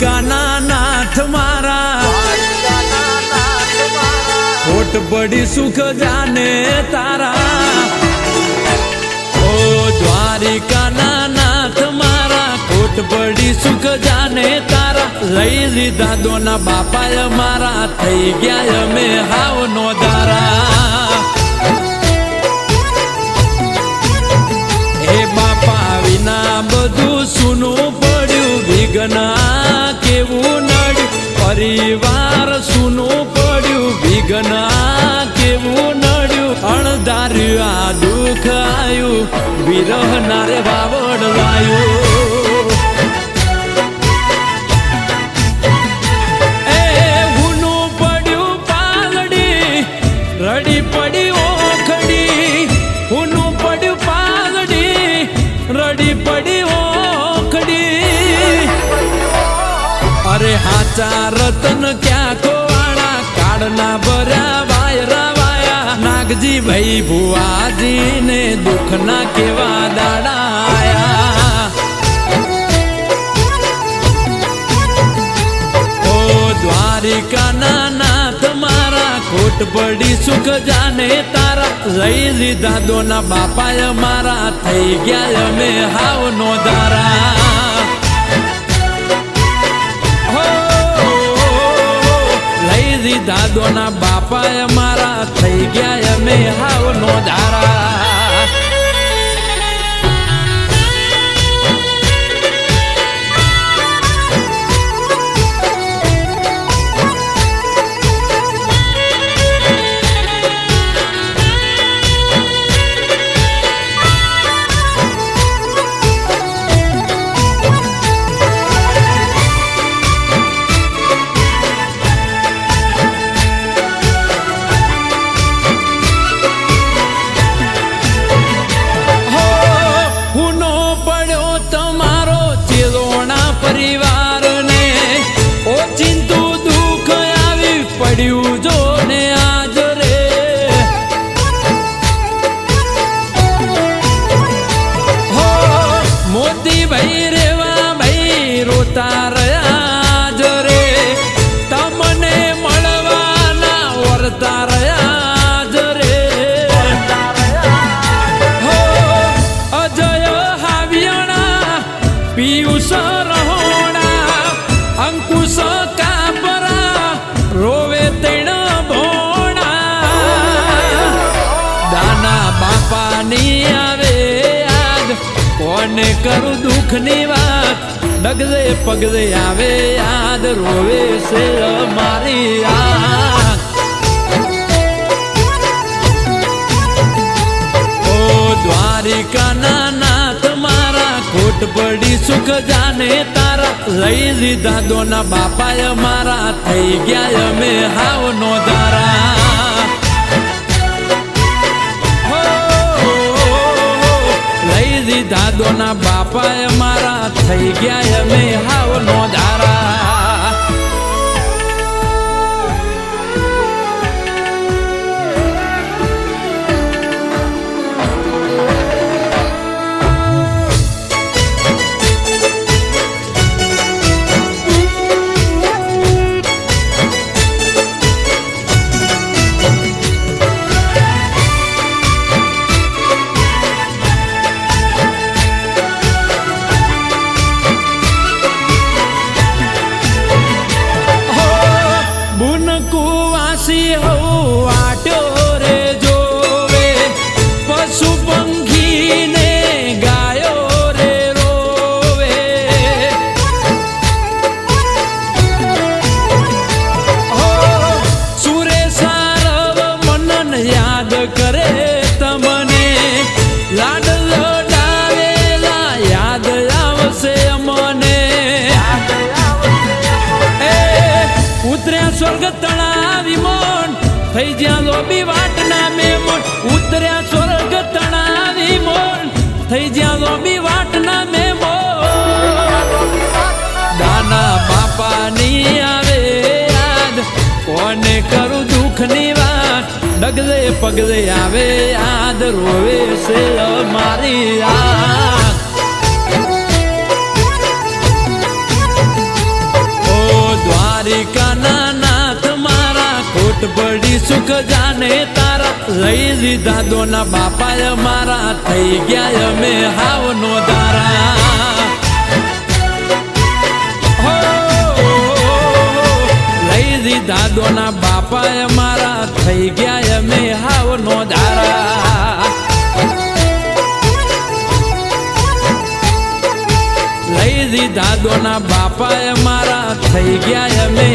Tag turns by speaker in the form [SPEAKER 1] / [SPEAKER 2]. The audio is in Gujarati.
[SPEAKER 1] દ્વારિકાના નાથ મારા ખોટ પડી સુખ જાને તારા. ઓ દ્વારિકાના નાથ મારા ખોટ પડી સુખ જાને તારા. લઈ લીધા દોના બાપાએ મારા, થઈ ગયા અમે હાવ નો દારા પરિવાર સુનું પડ્યું વિઘ્ના કેવું નડ્યું અણધાર્યું આ દુઃખ આવ્યું વિરહ નારે વાવડ લાયું અરે હાચા રતન ક્યાં કોવાળા કાળના ભર્યા વાયરા વાયા. નાગજી ભાઈ ભુવાજી ને દુઃખના કેવા દાડા આયા ઓ દ્વારિકાના નાથ મારા, ખોટ પડી સુખ જાને તારા. લઈ લીધા દોના બાપાય મારા, થઈ ગયા અમે હાવ નો દારા. લીધા દોના બાપાએ મારા થઈ ગયા અમે હાવ કોને કરું દુઃખની વાત? ડગલે પગલે આવે યાદ રોવે છે મારી આંખ. ઓ દ્વારિકાના નાથ, મારા ખોટ પડી સુખ જાને તારા. લઈ લીધા દોના બાપાએ મારા. થઈ ગયા અમે હાવ નો દારા લીધા બાપા એ મારા થઈ ગયા અમે હાવ નો દારા થઈ જ્યાં લોબી વાટના મેમોન, ઉતર્યા સ્વર્ગ તણાવી મોન થઈ જ્યાં લોબી વાટના મેમોન. દાના બાપાની આવે યાદ, કોને કરું દુઃખની વાત? ડગલે પગલે આવે યાદ, રોવે છે મારી આંખ સુખ જાને તારા લઈ લીધા દોના બાપાએ મારા. થઈ ગયા અમે હાવ નો દારા લઈ લીધા દોના બાપાએ મારા. થઈ ગયા અમે હાવ નો દારા લઈ દીધા દોના બાપાએ મારા. થઈ ગયા અમે